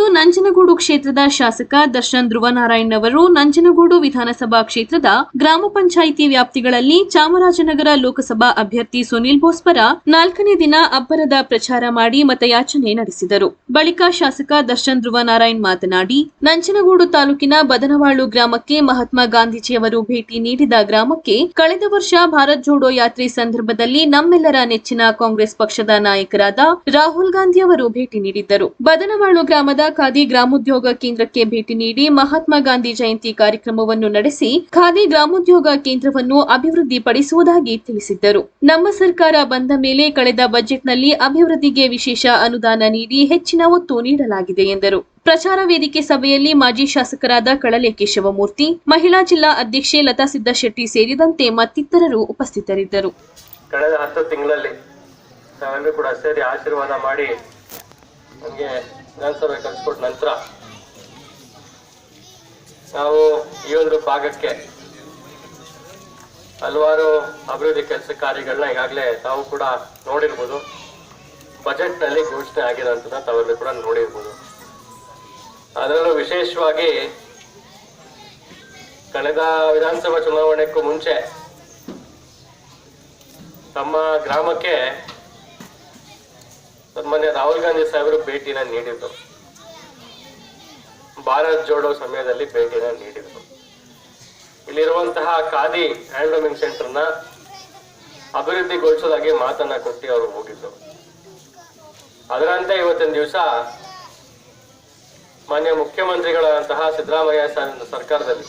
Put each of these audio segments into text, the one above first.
ಇಂದು ನಂಜನಗೂಡು ಕ್ಷೇತ್ರದ ಶಾಸಕ ದರ್ಶನ್ ಧ್ರುವನಾರಾಯಣ್ ಅವರು ನಂಜನಗೂಡು ವಿಧಾನಸಭಾ ಕ್ಷೇತ್ರದ ಗ್ರಾಮ ಪಂಚಾಯಿತಿ ವ್ಯಾಪ್ತಿಗಳಲ್ಲಿ ಚಾಮರಾಜನಗರ ಲೋಕಸಭಾ ಅಭ್ಯರ್ಥಿ ಸುನೀಲ್ ಬೋಸ್ ಪರ ನಾಲ್ಕನೇ ದಿನ ಅಬ್ಬರದ ಪ್ರಚಾರ ಮಾಡಿ ಮತಯಾಚನೆ ನಡೆಸಿದರು. ಬಳಿಕ ಶಾಸಕ ದರ್ಶನ್ ಧ್ರುವನಾರಾಯಣ್ ಮಾತನಾಡಿ, ನಂಜನಗೂಡು ತಾಲೂಕಿನ ಬದನವಾಳು ಗ್ರಾಮಕ್ಕೆ ಮಹಾತ್ಮ ಗಾಂಧೀಜಿಯವರು ಭೇಟಿ ನೀಡಿದ ಗ್ರಾಮಕ್ಕೆ ಕಳೆದ ವರ್ಷ ಭಾರತ್ ಜೋಡೋ ಯಾತ್ರೆ ಸಂದರ್ಭದಲ್ಲಿ ನಮ್ಮೆಲ್ಲರ ನೆಚ್ಚಿನ ಕಾಂಗ್ರೆಸ್ ಪಕ್ಷದ ನಾಯಕರಾದ ರಾಹುಲ್ ಗಾಂಧಿ ಅವರು ಭೇಟಿ ನೀಡಿದ್ದರು. ಬದನವಾಳು ಗ್ರಾಮದ ಖಾದಿ ಗ್ರಾಮೋದ್ಯೋಗ ಕೇಂದ್ರಕ್ಕೆ ಭೇಟಿ ನೀಡಿ ಮಹಾತ್ಮ ಗಾಂಧಿ ಜಯಂತಿ ಕಾರ್ಯಕ್ರಮವನ್ನು ನಡೆಸಿ ಖಾದಿ ಗ್ರಾಮೋದ್ಯೋಗ ಕೇಂದ್ರವನ್ನು ಅಭಿವೃದ್ಧಿಪಡಿಸುವುದಾಗಿ ತಿಳಿಸಿದ್ದರು. ನಮ್ಮ ಸರ್ಕಾರ ಬಂದ ಮೇಲೆ ಕಳೆದ ಬಜೆಟ್ನಲ್ಲಿ ಅಭಿವೃದ್ಧಿಗೆ ವಿಶೇಷ ಅನುದಾನ ನೀಡಿ ಹೆಚ್ಚಿನ ಒತ್ತು ನೀಡಲಾಗಿದೆ ಎಂದರು. ಪ್ರಚಾರ ವೇದಿಕೆ ಸಭೆಯಲ್ಲಿ ಮಾಜಿ ಶಾಸಕರಾದ ಕಳಲೆ ಕೇಶವಮೂರ್ತಿ, ಮಹಿಳಾ ಜಿಲ್ಲಾ ಅಧ್ಯಕ್ಷೆ ಲತಾ ಸಿದ್ದಶೆಟ್ಟಿ ಸೇರಿದಂತೆ ಮತ್ತಿತರರು ಉಪಸ್ಥಿತರಿದ್ದರು. ಕಳೆದ ಹತ್ತು ತಿಂಗಳಲ್ಲಿ ನಾವೆಲ್ಲರೂ ಕೂಡ ಸೇರಿ ಆಶೀರ್ವಾದ ಮಾಡಿ ನಮಗೆ ವಿಧಾನಸಭೆ ಕಲಿಸ್ಕೊಟ್ಟ ನಂತರ ನಾವು ಈ ಒಂದು ಭಾಗಕ್ಕೆ ಹಲವಾರು ಅಭಿವೃದ್ಧಿ ಕೆಲಸ ಕಾರ್ಯಗಳನ್ನ ಈಗಾಗಲೇ ತಾವು ಕೂಡ ನೋಡಿರ್ಬೋದು. ಬಜೆಟ್ನಲ್ಲಿ ಘೋಷಣೆ ಆಗಿರೋಂಥದ್ದು ತಾವೆಲ್ಲರೂ ಕೂಡ ನೋಡಿರ್ಬೋದು. ಅದರಲ್ಲೂ ವಿಶೇಷವಾಗಿ ಕಳೆದ ವಿಧಾನಸಭಾ ಚುನಾವಣೆಗೂ ಮುಂಚೆ ತಮ್ಮ ಗ್ರಾಮಕ್ಕೆ ಸನ್ಮಾನ್ಯ ರಾಹುಲ್ ಗಾಂಧಿ ಸಾಹೇಬರು ಭೇಟಿನ ನೀಡಿದ್ರು. ಭಾರತ್ ಜೋಡೋ ಸಮಯದಲ್ಲಿ ಭೇಟಿನ ನೀಡಿದ್ರು. ಇಲ್ಲಿರುವಂತಹ ಖಾದಿ ಹ್ಯಾಂಡ್ಲೂಮಿಂಗ್ ಸೆಂಟರ್ನ ಅಭಿವೃದ್ಧಿಗೊಳಿಸೋದಾಗಿ ಮಾತನ್ನ ಕೊಟ್ಟು ಅವರು ಹೋಗಿದ್ರು ಅದರಂತೆ ಇವತ್ತಿನ ದಿವಸ ಮಾನ್ಯ ಮುಖ್ಯಮಂತ್ರಿಗಳಾದಂತಹ ಸಿದ್ದರಾಮಯ್ಯ ಸರ್ಕಾರದಲ್ಲಿ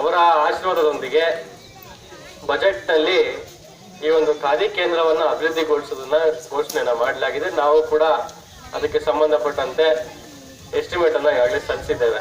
ಅವರ ಆಶೀರ್ವಾದದೊಂದಿಗೆ ಬಜೆಟ್ನಲ್ಲಿ ಈ ಒಂದು ಖಾದಿ ಕೇಂದ್ರವನ್ನು ಅಭಿವೃದ್ಧಿಗೊಳಿಸೋದನ್ನ ಘೋಷಣೆಯನ್ನ ಮಾಡಲಾಗಿದೆ. ನಾವು ಕೂಡ ಅದಕ್ಕೆ ಸಂಬಂಧಪಟ್ಟಂತೆ ಎಸ್ಟಿಮೇಟ್ ಅನ್ನ ಈಗಾಗಲೇ ಸಲ್ಲಿಸಿದ್ದೇವೆ.